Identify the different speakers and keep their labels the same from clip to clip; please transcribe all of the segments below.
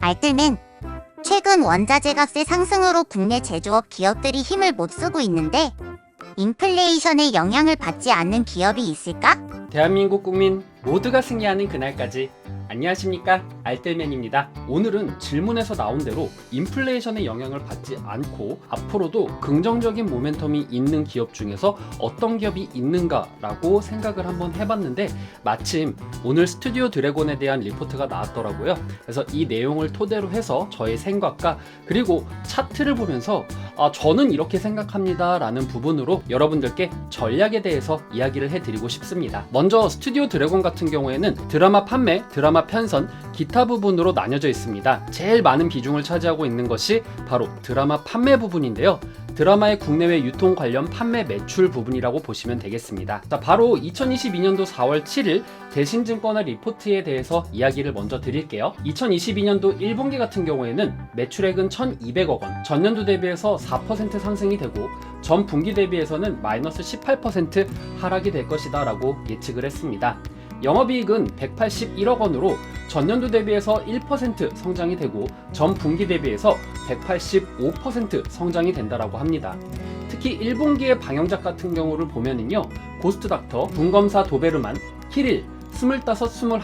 Speaker 1: 알뜰맨 최근 원자재 값의 상승으로 국내 제조업 기업들이 힘을 못 쓰고 있는데 인플레이션의 영향을 받지 않는 기업이 있을까?
Speaker 2: 대한민국 국민 모두가 승리하는 그날까지. 안녕하십니까? 알뜰맨입니다. 오늘은 질문에서 나온 대로 인플레이션의 영향을 받지 않고 앞으로도 긍정적인 모멘텀이 있는 기업 중에서 어떤 기업이 있는가 라고 생각을 한번 해봤는데 마침 오늘 스튜디오 드래곤에 대한 리포트가 나왔더라고요. 그래서 이 내용을 토대로 해서 저의 생각과 그리고 차트를 보면서 아, 저는 이렇게 생각합니다 라는 부분으로 여러분들께 전략에 대해서 이야기를 해드리고 싶습니다. 먼저 스튜디오 드래곤 같은 경우에는 드라마 판매, 드라마 편선, 기타 부분으로 나뉘어져 있습니다. 제일 많은 비중을 차지하고 있는 것이 바로 드라마 판매 부분인데요. 드라마의 국내외 유통 관련 판매 매출 부분이라고 보시면 되겠습니다. 자, 바로 2022년도 4월 7일 대신증권의 리포트에 대해서 이야기를 먼저 드릴게요. 2022년도 1분기 같은 경우에는 매출액은 1,200억 원, 전년도 대비해서 4% 상승이 되고 전 분기 대비해서는 마이너스 18% 하락이 될 것이다 라고 예측을 했습니다. 영업이익은 181억 원으로 전년도 대비해서 1% 성장이 되고 전 분기 대비해서 185% 성장이 된다라고 합니다. 특히 1분기의 방영작 같은 경우를 보면은요. 고스트닥터, 분검사 도베르만, 키릴, 25, 21,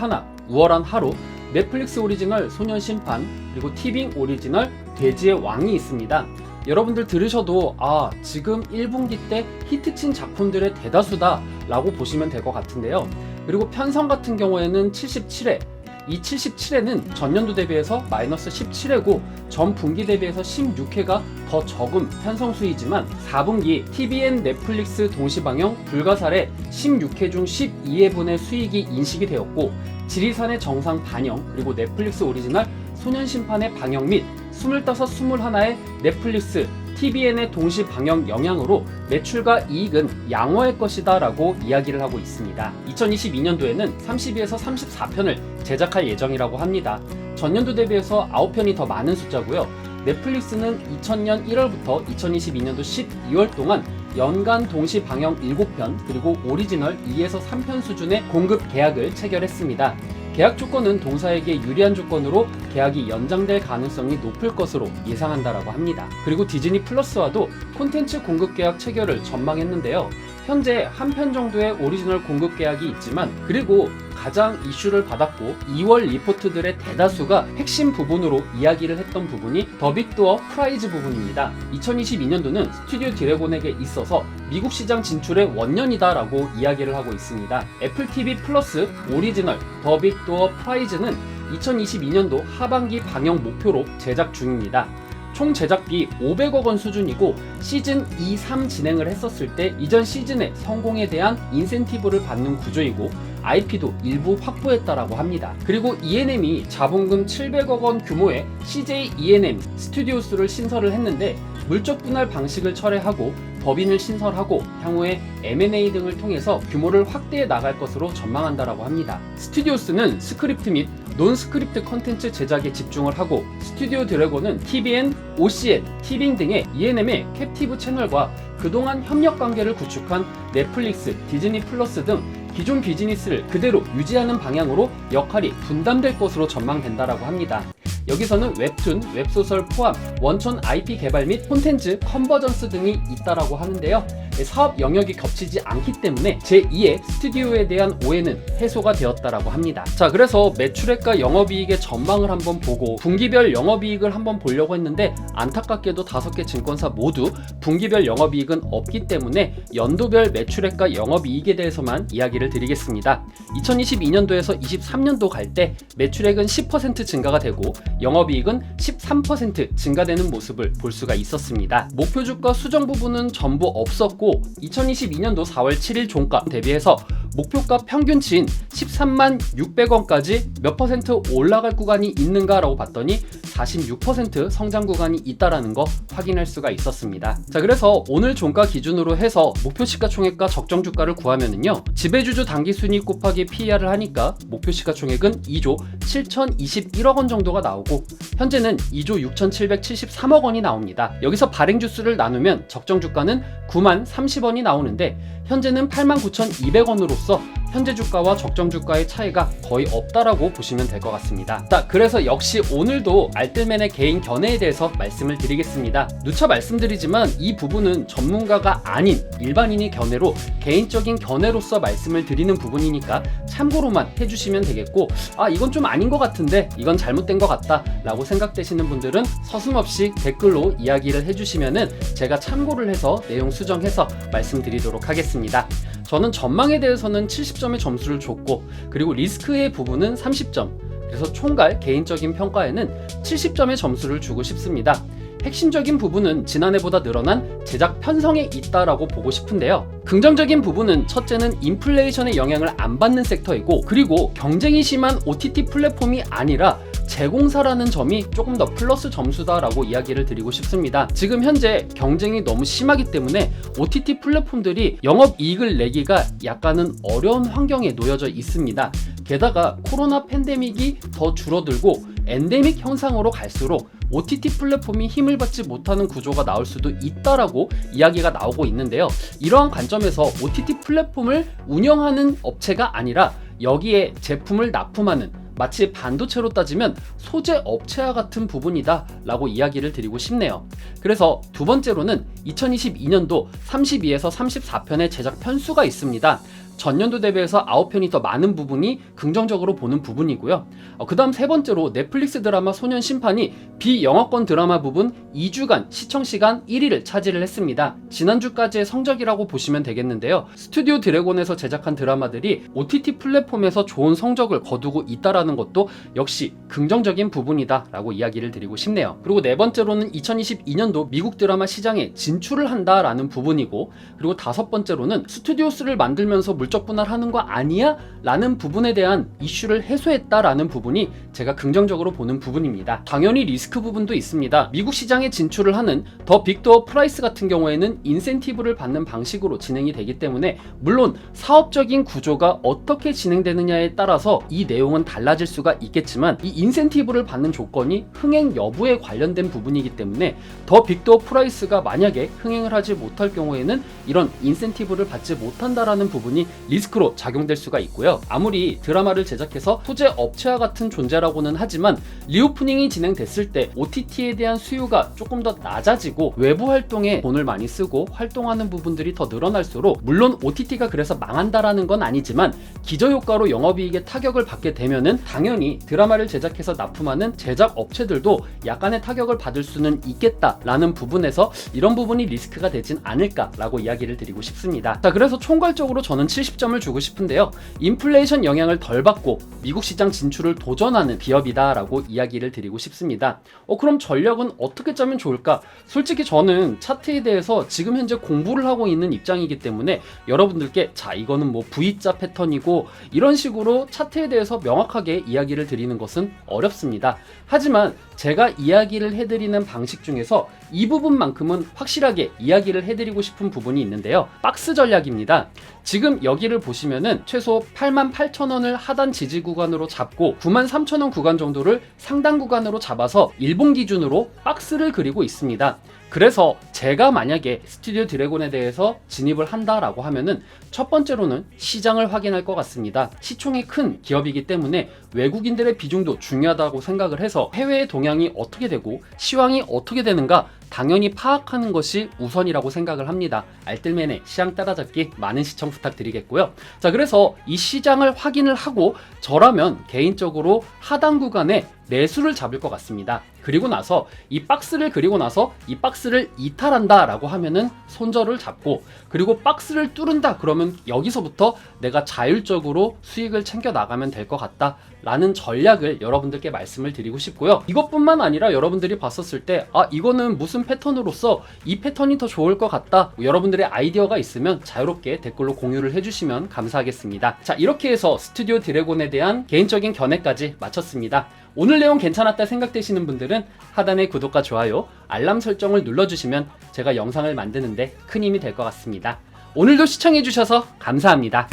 Speaker 2: 우월한 하루, 넷플릭스 오리지널 소년 심판, 그리고 티빙 오리지널 돼지의 왕이 있습니다. 여러분들 들으셔도 아 지금 1분기 때 히트친 작품들의 대다수다 라고 보시면 될 것 같은데요. 그리고 편성 같은 경우에는 77회. 이 77회는 전년도 대비해서 마이너스 17회고 전 분기 대비해서 16회가 더 적은 편성 수이지만 4분기 TVN 넷플릭스 동시방영 불가사의 16회 중 12회분의 수익이 인식이 되었고 지리산의 정상 반영 그리고 넷플릭스 오리지널 소년심판의 방영 및 25, 21의 넷플릭스, TVN의 동시 방영 영향으로 매출과 이익은 양호할 것이다 라고 이야기를 하고 있습니다. 2022년도에는 32에서 34편을 제작할 예정이라고 합니다. 전년도 대비해서 9편이 더 많은 숫자고요. 넷플릭스는 2000년 1월부터 2022년도 12월 동안 연간 동시 방영 7편 그리고 오리지널 2에서 3편 수준의 공급 계약을 체결했습니다. 계약 조건은 동사에게 유리한 조건으로 계약이 연장될 가능성이 높을 것으로 예상한다라고 합니다. 그리고 디즈니 플러스와도 콘텐츠 공급 계약 체결을 전망했는데요. 현재 한 편 정도의 오리지널 공급 계약이 있지만 그리고 가장 이슈를 받았고 2월 리포트들의 대다수가 핵심 부분으로 이야기를 했던 부분이 더 빅도어 프라이즈 부분입니다. 2022년도는 스튜디오 드래곤에게 있어서 미국 시장 진출의 원년이다라고 이야기를 하고 있습니다. 애플 TV 플러스 오리지널 더 빅도어 프라이즈는 2022년도 하반기 방영 목표로 제작 중입니다. 총 제작비 500억 원 수준이고 시즌 2, 3 진행을 했었을 때 이전 시즌의 성공에 대한 인센티브를 받는 구조이고 IP도 일부 확보했다라고 합니다. 그리고 ENM이 자본금 700억 원 규모의 CJ ENM 스튜디오스를 신설을 했는데 물적 분할 방식을 철회하고 법인을 신설하고 향후에 M&A 등을 통해서 규모를 확대해 나갈 것으로 전망한다라고 합니다. 스튜디오스는 스크립트 및 논스크립트 컨텐츠 제작에 집중을 하고 스튜디오 드래곤은 TVN, OCN, 티빙 등의 ENM의 캡티브 채널과 그동안 협력 관계를 구축한 넷플릭스, 디즈니 플러스 등 기존 비즈니스를 그대로 유지하는 방향으로 역할이 분담될 것으로 전망된다라고 합니다. 여기서는 웹툰, 웹소설 포함 원천 IP 개발 및 콘텐츠 컨버전스 등이 있다라고 하는데요. 사업 영역이 겹치지 않기 때문에 제2의 스튜디오에 대한 오해는 해소가 되었다라고 합니다. 자, 그래서 매출액과 영업이익의 전망을 한번 보고 분기별 영업이익을 한번 보려고 했는데 안타깝게도 다섯 개 증권사 모두 분기별 영업이익은 없기 때문에 연도별 매출액과 영업이익에 대해서만 이야기를 드리겠습니다. 2022년도에서 23년도 갈 때 매출액은 10% 증가가 되고 영업이익은 13% 증가되는 모습을 볼 수가 있었습니다. 목표 주가 수정 부분은 전부 없었고 2022년도 4월 7일 종가 대비해서 목표가 평균치인 13만 600원까지 몇 퍼센트 올라갈 구간이 있는가라고 봤더니 46% 성장 구간이 있다라는 거 확인할 수가 있었습니다. 자, 그래서 오늘 종가 기준으로 해서 목표 시가총액과 적정 주가를 구하면은요. 지배주주 당기 순이익 곱하기 PER을 하니까 목표 시가총액은 2조 7,021억 원 정도가 나오고 현재는 2조 6,773억 원이 나옵니다. 여기서 발행 주수를 나누면 적정 주가는 9만 30원이 나오는데 현재는 89,200원으로서 현재 주가와 적정 주가의 차이가 거의 없다라고 보시면 될 것 같습니다. 자, 그래서 역시 오늘도 알뜰맨의 개인 견해에 대해서 말씀을 드리겠습니다. 누차 말씀드리지만 이 부분은 전문가가 아닌 일반인의 견해로 개인적인 견해로서 말씀을 드리는 부분이니까 참고로만 해주시면 되겠고 아 이건 좀 아닌 것 같은데 이건 잘못된 것 같다 라고 생각되시는 분들은 서슴없이 댓글로 이야기를 해주시면은 제가 참고를 해서 내용 수정해서 말씀드리도록 하겠습니다. 저는 전망에 대해서는 70점의 점수를 줬고 그리고 리스크의 부분은 30점 그래서 총괄 개인적인 평가에는 70점의 점수를 주고 싶습니다. 핵심적인 부분은 지난해보다 늘어난 제작 편성에 있다라고 보고 싶은데요. 긍정적인 부분은 첫째는 인플레이션의 영향을 안 받는 섹터이고 그리고 경쟁이 심한 OTT 플랫폼이 아니라 제공사라는 점이 조금 더 플러스 점수다라고 이야기를 드리고 싶습니다. 지금 현재 경쟁이 너무 심하기 때문에 OTT 플랫폼들이 영업 이익을 내기가 약간은 어려운 환경에 놓여져 있습니다. 게다가 코로나 팬데믹이 더 줄어들고 엔데믹 현상으로 갈수록 OTT 플랫폼이 힘을 받지 못하는 구조가 나올 수도 있다라고 이야기가 나오고 있는데요. 이러한 관점에서 OTT 플랫폼을 운영하는 업체가 아니라 여기에 제품을 납품하는 마치 반도체로 따지면 소재 업체와 같은 부분이다 라고 이야기를 드리고 싶네요. 그래서 두 번째로는 2022년도 32에서 34편의 제작 편수가 있습니다. 전년도 대비해서 9편이 더 많은 부분이 긍정적으로 보는 부분이고요. 어, 그 다음 세 번째로 넷플릭스 드라마 소년 심판이 비영어권 드라마 부분 2주간 시청시간 1위를 차지를 했습니다. 지난주까지의 성적이라고 보시면 되겠는데요. 스튜디오 드래곤에서 제작한 드라마들이 OTT 플랫폼에서 좋은 성적을 거두고 있다라는 것도 역시 긍정적인 부분이다 라고 이야기를 드리고 싶네요. 그리고 네 번째로는 2022년도 미국 드라마 시장에 진출을 한다라는 부분이고 그리고 다섯 번째로는 스튜디오스를 만들면서 물적 분할하는 거 아니야? 라는 부분에 대한 이슈를 해소했다라는 부분이 제가 긍정적으로 보는 부분입니다. 당연히 리스크 부분도 있습니다. 미국 시장에 진출을 하는 더 빅도어 프라이스 같은 경우에는 인센티브를 받는 방식으로 진행이 되기 때문에 물론 사업적인 구조가 어떻게 진행되느냐에 따라서 이 내용은 달라질 수가 있겠지만 이 인센티브를 받는 조건이 흥행 여부에 관련된 부분이기 때문에 더 빅도어 프라이스가 만약에 흥행을 하지 못할 경우에는 이런 인센티브를 받지 못한다라는 부분이 리스크로 작용될 수가 있고요. 아무리 드라마를 제작해서 소재 업체와 같은 존재라고는 하지만 리오프닝이 진행됐을 때 OTT에 대한 수요가 조금 더 낮아지고 외부 활동에 돈을 많이 쓰고 활동하는 부분들이 더 늘어날수록 물론 OTT가 그래서 망한다라는 건 아니지만 기저효과로 영업이익에 타격을 받게 되면은 당연히 드라마를 제작해서 납품하는 제작 업체들도 약간의 타격을 받을 수는 있겠다라는 부분에서 이런 부분이 리스크가 되진 않을까라고 이야기를 드리고 싶습니다. 자, 그래서 총괄적으로 저는 70 점을 주고 싶은데요. 인플레이션 영향을 덜 받고 미국 시장 진출을 도전하는 기업이다라고 이야기를 드리고 싶습니다. 어, 그럼 전략은 어떻게 짜면 좋을까? 솔직히 저는 차트에 대해서 지금 현재 공부를 하고 있는 입장이기 때문에 여러분들께 자, 이거는 뭐 V자 패턴이고 이런 식으로 차트에 대해서 명확하게 이야기를 드리는 것은 어렵습니다. 하지만 제가 이야기를 해드리는 방식 중에서 이 부분만큼은 확실하게 이야기를 해드리고 싶은 부분이 있는데요. 박스 전략입니다. 지금 여기를 보시면은 최소 8만 8천 원을 하단 지지 구간으로 잡고 9만 3천 원 구간 정도를 상단 구간으로 잡아서 일본 기준으로 박스를 그리고 있습니다. 그래서 제가 만약에 스튜디오 드래곤에 대해서 진입을 한다라고 하면은 첫 번째로는 시장을 확인할 것 같습니다. 시총이 큰 기업이기 때문에 외국인들의 비중도 중요하다고 생각을 해서 해외의 동향이 어떻게 되고 시황이 어떻게 되는가 당연히 파악하는 것이 우선이라고 생각을 합니다. 알뜰맨의 시장 따라잡기 많은 시청 부탁드리겠고요. 자, 그래서 이 시장을 확인을 하고 저라면 개인적으로 하단 구간에 매수를 잡을 것 같습니다. 그리고 나서 이 박스를 그리고 나서 이 박스 를 이탈한다 라고 하면은 손절을 잡고 그리고 박스를 뚫은다 그러면 여기서부터 내가 자율적으로 수익을 챙겨 나가면 될 것 같다 라는 전략을 여러분들께 말씀을 드리고 싶고요. 이것뿐만 아니라 여러분들이 봤었을 때 아 이거는 무슨 패턴으로서 이 패턴이 더 좋을 것 같다 여러분들의 아이디어가 있으면 자유롭게 댓글로 공유를 해주시면 감사하겠습니다. 자 이렇게 해서 스튜디오 드래곤에 대한 개인적인 견해까지 마쳤습니다. 오늘 내용 괜찮았다 생각되시는 분들은 하단의 구독과 좋아요, 알람 설정을 눌러주시면 제가 영상을 만드는데 큰 힘이 될 것 같습니다. 오늘도 시청해주셔서 감사합니다.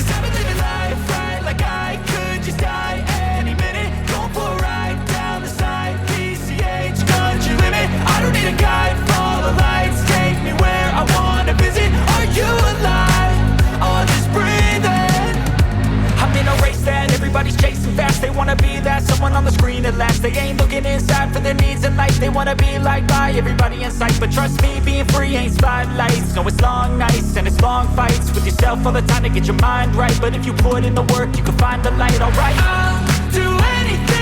Speaker 3: fast. They wanna be that someone on the screen at last. They ain't looking inside for their needs in life. They wanna be like by everybody in sight. But trust me, being free ain't spotlights. No, it's long nights and it's long fights With yourself all the time to get your mind right. But if you put in the work, you can find the light, alright. I'll do anything